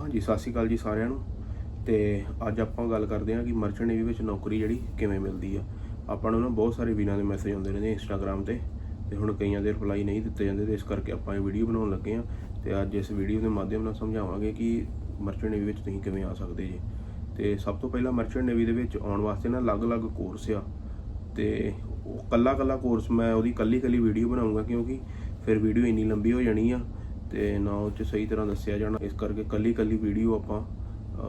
ਹਾਂਜੀ, ਸਤਿ ਸ਼੍ਰੀ ਅਕਾਲ ਜੀ ਸਾਰਿਆਂ ਨੂੰ। ਤੇ ਅੱਜ ਆਪਾਂ ਗੱਲ ਕਰਦੇ ਹਾਂ ਕਿ ਮਰਚੈਂਟ ਨੇਵੀ ਵਿੱਚ ਨੌਕਰੀ ਜਿਹੜੀ ਕਿਵੇਂ ਮਿਲਦੀ ਆ। ਆਪਾਂ ਨੂੰ ਨਾ ਬਹੁਤ ਸਾਰੇ ਵੀਰਾਂ ਦੇ ਮੈਸੇਜ ਆਉਂਦੇ ਰਹਿੰਦੇ ਇੰਸਟਾਗ੍ਰam ਤੇ। ਤੇ ਹੁਣ ਕਈਆਂ ਦੇ ਰਿਪਲਾਈ ਨਹੀਂ ਦਿੱਤੇ ਜਾਂਦੇ, ਤੇ ਇਸ ਕਰਕੇ ਆਪਾਂ ਇਹ ਵੀਡੀਓ ਬਣਾਉਣ ਲੱਗੇ ਹਾਂ। ਤੇ ਅੱਜ ਇਸ ਵੀਡੀਓ ਦੇ ਮਾਧਿਅਮ ਨਾਲ ਸਮਝਾਵਾਂਗੇ ਕਿ ਮਰਚੈਂਟ ਨੇਵੀ ਵਿੱਚ ਤੁਸੀਂ ਕਿਵੇਂ ਆ ਸਕਦੇ ਜੀ। ਤੇ ਸਭ ਤੋਂ ਪਹਿਲਾਂ ਮਰਚੈਂਟ ਨੇਵੀ ਦੇ ਵਿੱਚ ਆਉਣ ਵਾਸਤੇ ਨਾ ਅਲੱਗ-ਅਲੱਗ ਕੋਰਸ ਆ। ਤੇ ਉਹ ਕੱਲਾ-ਕੱਲਾ ਕੋਰਸ ਮੈਂ ਉਹਦੀ ਕੱਲੀ-ਕੱਲੀ ਵੀਡੀਓ ਬਣਾਉਂਗਾ ਕਿਉਂਕਿ ਫਿਰ ਵੀਡੀਓ ਇੰਨੀ ਲੰਬੀ ਹੋ ਜਾਣੀ ਆ। ਤੇ ਨਾ ਉਹ 'ਚ ਸਹੀ ਤਰ੍ਹਾਂ ਦੱਸਿਆ ਜਾਣਾ। ਇਸ ਕਰਕੇ ਕੱਲੀ-ਕੱਲੀ ਵੀਡੀਓ ਆਪਾਂ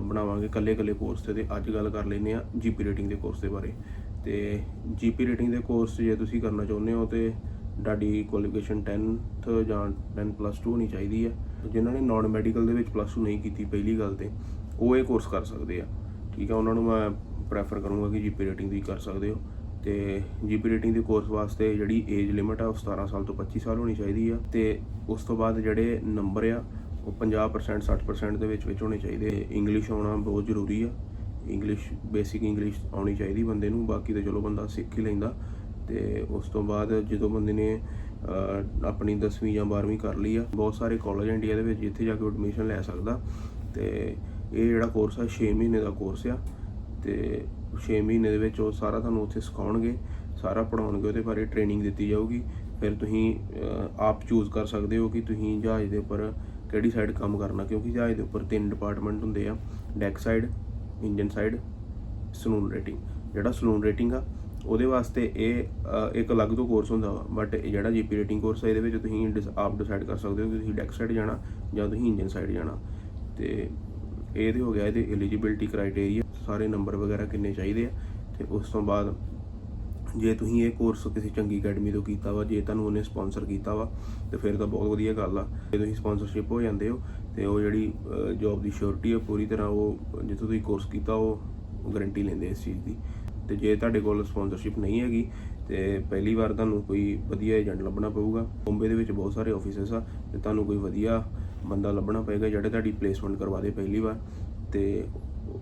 ਬਣਾਵਾਂਗੇ ਕੱਲੇ-ਕੱਲੇ ਕੋਰਸ ਤੇ ਤੇ ਅੱਜ ਗੱਲ ਕਰ ਲੈਨੇ ਆ ਜੀਪੀ ਰੇਟਿੰਗ ਦੇ ਕੋਰਸ ਦੇ ਬਾਰੇ। ਤੇ ਜੀਪੀ ਰੇਟਿੰਗ ਦੇ ਕੋਰਸ ਜੇ ਤੁਸੀਂ ਕਰਨਾ ਚਾਹੁੰਦੇ ਹੋ ਤੇ ਤੁਹਾਡੀ ਕੁਆਲੀਫਿਕੇਸ਼ਨ 10th ਜਾਂ 10 ਪਲੱਸ 2 ਹੋਣੀ ਚਾਹੀਦੀ ਹੈ ਜਿਨ੍ਹਾਂ ਨੇ ਨਾਨ ਮੈਡੀਕਲ ਦੇ ਵਿੱਚ ਪਲੱਸ 2 ਨਹੀਂ ਕੀਤੀ ਪਹਿਲੀ ਗੱਲ ਤੇ, ਉਹ ਇਹ ਕੋਰਸ ਕਰ ਸਕਦੇ ਆ। ਠੀਕ ਹੈ ਉਹਨਾਂ ਨੂੰ ਮੈਂ ਪ੍ਰੈਫਰ ਕਰੂੰਗਾ ਕਿ ਜੀਪੀ ਰੇਟਿੰਗ ਦੀ ਕਰ ਸਕਦੇ ਹੋ। ਤੇ ਜੀਪੀ ਰੇਟਿੰਗ ਦੇ ਕੋਰਸ ਵਾਸਤੇ ਜਿਹੜੀ ਏਜ ਲਿਮਿਟ ਆ ਉਹ 17 ਸਾਲ ਤੋਂ 25 ਸਾਲ ਹੋਣੀ ਚਾਹੀਦੀ ਆ ਤੇ ਉਸ ਤੋਂ ਬਾਅਦ ਜਿਹੜੇ ਨੰਬਰ ਆ, ਉਹ 50% 60% ਦੇ ਵਿੱਚ ਵਿੱਚ ਹੋਣੇ ਚਾਹੀਦੇ ਇੰਗਲਿਸ਼ ਆਉਣਾ ਬਹੁਤ ਜ਼ਰੂਰੀ ਆ। ਇੰਗਲਿਸ਼ ਬੇਸਿਕ ਇੰਗਲਿਸ਼ ਆਉਣੀ ਚਾਹੀਦੀ ਬੰਦੇ ਨੂੰ, ਬਾਕੀ ਤਾਂ ਚਲੋ ਬੰਦਾ ਸਿੱਖ ਹੀ ਲੈਂਦਾ। ਤੇ ਉਸ ਤੋਂ ਬਾਅਦ ਜਦੋਂ ਬੰਦੇ ਨੇ ਆਪਣੀ 10ਵੀਂ ਜਾਂ 12ਵੀਂ ਕਰ ਲਈ ਆ, ਬਹੁਤ ਸਾਰੇ ਕਾਲਜ ਇੰਡੀਆ ਦੇ ਵਿੱਚ ਜਿੱਥੇ ਜਾ ਕੇ ਐਡਮਿਸ਼ਨ ਲੈ ਸਕਦਾ। ਤੇ ਇਹ ਜਿਹੜਾ ਕੋਰਸ ਆ 6 ਮਹੀਨੇ ਦਾ ਕੋਰਸ ਆ। ਤੇ 6 ਮਹੀਨੇ ਦੇ ਵਿੱਚ ਉਹ ਸਾਰਾ ਤੁਹਾਨੂੰ ਉੱਥੇ ਸਿਖਾਉਣਗੇ, ਸਾਰਾ ਪੜਾਉਣਗੇ ਉਹਦੇ ਬਾਰੇ ਟ੍ਰੇਨਿੰਗ ਦਿੱਤੀ ਜਾਊਗੀ। ਫਿਰ ਤੁਸੀਂ ਆਪ ਚੂਜ਼ ਕਰ ਸਕਦੇ ਹੋ ਕਿ ਤੁਸੀਂ ਜਹਾਜ਼ ਦੇ ਉੱਪਰ ਕਿਹੜੀ ਸਾਈਡ ਕੰਮ ਕਰਨਾ, ਕਿਉਂਕਿ ਜਹਾਜ਼ ਦੇ ਉੱਪਰ ਤਿੰਨ ਡਿਪਾਰਟਮੈਂਟ ਹੁੰਦੇ ਆ deck side engine side saloon rating ਜਿਹੜਾ ਸਲੂਨ ਰੇਟਿੰਗ ਆ, ਉਹਦੇ ਵਾਸਤੇ ਇਹ ਇੱਕ ਅਲੱਗ ਤੋਂ ਕੋਰਸ ਹੁੰਦਾ ਵਾ ਬਟ ਜਿਹੜਾ ਜੀਪੀ ਰੇਟਿੰਗ ਕੋਰਸ ਹੈ ਇਹਦੇ ਵਿੱਚ ਤੁਸੀਂ ਡਿਸ- ਆਪ ਡਿਸਾਈਡ ਕਰ ਸਕਦੇ ਹੋ ਕਿ ਤੁਸੀਂ ਡੈਕ ਸਾਈਡ ਜਾਣਾ ਜਾਂ ਤੁਸੀਂ ਇੰਜਨ ਸਾਈਡ ਜਾਣਾ। ਤੇ ਇਹ ਤੇ ਹੋ ਗਿਆ ਇਹਦੇ ਐਲੀਜੀਬਿਲਟੀ ਕ੍ਰਾਈਟੇਰੀਆ ਸਾਰੇ ਨੰਬਰ ਵਗੈਰਾ ਕਿੰਨੇ ਚਾਹੀਦੇ ਆ, ਤੇ ਉਸ ਤੋਂ ਬਾਅਦ ਜੇ ਤੁਸੀਂ ਇਹ ਕੋਰਸ ਕਿਸੇ ਚੰਗੀ ਅਕੈਡਮੀ ਤੋਂ ਕੀਤਾ ਵਾ, ਜੇ ਤੁਹਾਨੂੰ ਉਹਨੇ ਸਪਾਂਸਰ ਕੀਤਾ ਵਾ, ਤੇ ਫਿਰ ਤਾਂ ਬਹੁਤ ਵਧੀਆ ਗੱਲ ਆ। ਜੇ ਤੁਸੀਂ ਸਪਾਂਸਰਸ਼ਿਪ ਹੋ ਜਾਂਦੇ ਹੋ, ਤੇ ਉਹ ਜਿਹੜੀ ਜੌਬ ਦੀ ਸ਼ੋਰਟੀ ਆ ਪੂਰੀ ਤਰ੍ਹਾਂ ਉਹ ਜਿੱਥੋਂ ਤੁਸੀਂ ਕੋਰਸ ਕੀਤਾ, ਉਹ ਗਾਰੰਟੀ ਲੈਂਦੇ ਇਸ ਚੀਜ਼ ਦੀ। ਤੇ ਜੇ ਤੁਹਾਡੇ ਕੋਲ ਸਪਾਂਸਰਸ਼ਿਪ ਨਹੀਂ ਹੈਗੀ, ਤੇ ਪਹਿਲੀ ਵਾਰ ਤੁਹਾਨੂੰ ਕੋਈ ਵਧੀਆ ਏਜੰਟ ਲੱਭਣਾ ਪਊਗਾ। ਬੰਬੇ ਦੇ ਵਿੱਚ ਬਹੁਤ ਸਾਰੇ ਆਫਿਸਸ ਆ, ਤੇ ਤੁਹਾਨੂੰ ਕੋਈ ਵਧੀਆ ਬੰਦਾ ਲੱਭਣਾ ਪਏਗਾ ਜਿਹੜੇ ਤੁਹਾਡੀ ਪਲੇਸਮੈਂਟ ਕਰਵਾ ਦੇ ਪਹਿਲੀ ਵਾਰ ਤੇ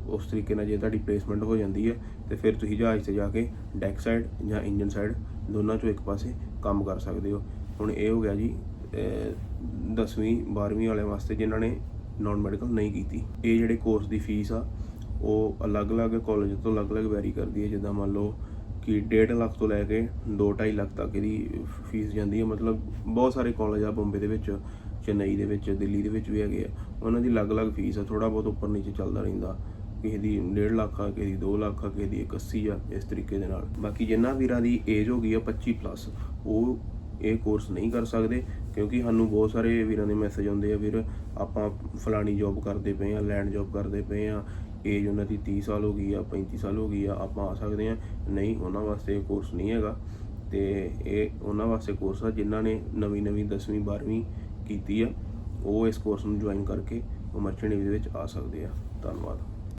ਉਸ ਤਰੀਕੇ ਨਾਲ ਜੇ ਤੁਹਾਡੀ ਪਲੇਸਮੈਂਟ ਹੋ ਜਾਂਦੀ ਹੈ ਤੇ ਫਿਰ ਤੁਸੀਂ ਜਹਾਜ਼ ਤੇ ਜਾ ਕੇ ਡੈਕ ਸਾਈਡ ਜਾਂ ਇੰਜਨ ਸਾਈਡ ਦੋਨਾਂ ਚੋਂ ਇੱਕ ਪਾਸੇ ਕੰਮ ਕਰ ਸਕਦੇ ਹੋ। ਹੁਣ ਇਹ ਹੋ ਗਿਆ ਜੀ 10ਵੀਂ 12ਵੀਂ ਵਾਲਿਆਂ ਵਾਸਤੇ ਜਿਨ੍ਹਾਂ ਨੇ ਨਾਨ ਮੈਡੀਕਲ ਨਹੀਂ ਕੀਤੀ। ਇਹ ਜਿਹੜੇ ਕੋਰਸ ਦੀ ਫੀਸ ਆ, ਉਹ ਅਲੱਗ-ਅਲੱਗ ਕਾਲਜ ਤੋਂ ਅਲੱਗ-ਅਲੱਗ ਵੈਰੀ ਕਰਦੀ ਹੈ। ਜਿੱਦਾਂ ਮੰਨ ਲਓ ਕਿ 1.5 ਲੱਖ ਤੋਂ ਲੈ ਕੇ 2.5 ਲੱਖ ਤੱਕ ਇਹਦੀ ਫੀਸ ਜਾਂਦੀ ਹੈ। ਮਤਲਬ ਬਹੁਤ ਸਾਰੇ ਕਾਲਜ ਆ ਬੰਬੇ ਦੇ ਵਿੱਚ। ਚੇਨਈ ਦੇ ਵਿੱਚ, ਦਿੱਲੀ ਦੇ ਵਿੱਚ ਵੀ ਹੈਗੇ ਆ। ਉਹਨਾਂ ਦੀ ਅਲੱਗ-ਅਲੱਗ ਫੀਸ ਆ ਥੋੜਾ ਬਹੁਤ ਉੱਪਰ ਨੀਚੇ ਚੱਲਦਾ ਰਹਿੰਦਾ। ਕਿਸੇ ਦੀ 1.5 ਲੱਖ ਆ, ਕਿਸੇ ਦੀ 2 ਲੱਖ ਆ, ਕਿਸੇ ਦੀ 81 ਆ, ਇਸ ਤਰੀਕੇ ਦੇ ਨਾਲ। ਬਾਕੀ ਜਿਨ੍ਹਾਂ ਵੀਰਾਂ ਦੀ ਏਜ ਹੋ ਗਈ ਆ 25 ਪਲੱਸ ਉਹ ਇਹ ਕੋਰਸ ਨਹੀਂ ਕਰ ਸਕਦੇ, ਕਿਉਂਕਿ ਸਾਨੂੰ ਬਹੁਤ ਸਾਰੇ ਵੀਰਾਂ ਦੇ ਮੈਸੇਜ ਆਉਂਦੇ ਆ, ਵੀਰ, ਆਪਾਂ ਫਲਾਣੀ ਜੌਬ ਕਰਦੇ ਪਏ ਆ ਲੈਂਡ ਜੌਬ ਕਰਦੇ ਪਏ ਆ ਏਜ ਉਹਨਾਂ ਦੀ 30 ਸਾਲ ਹੋ ਗਈ ਆ 35 ਸਾਲ ਹੋ ਗਈ ਆ, ਆਪਾਂ ਆ ਸਕਦੇ ਆ। ਨਹੀਂ, ਉਹਨਾਂ ਵਾਸਤੇ ਇਹ ਕੋਰਸ ਨਹੀਂ ਹੈਗਾ। ਤੇ ਇਹ ਉਹਨਾਂ ਵਾਸਤੇ ਕੋਰਸ ਆ, ਜਿਨ੍ਹਾਂ ਨੇ ਨਵੀਂ ਨਵੀਂ 10ਵੀਂ 12ਵੀਂ ਕੀਤੀ ਆ, ਉਹ ਇਸ ਕੋਰਸ ਨੂੰ ਜੁਆਇਨ ਕਰਕੇ ਉਹ ਮਰਚੈਂਟ ਨੇਵੀ ਦੇ ਵਿੱਚ ਆ ਸਕਦੇ ਆ। ਧੰਨਵਾਦ।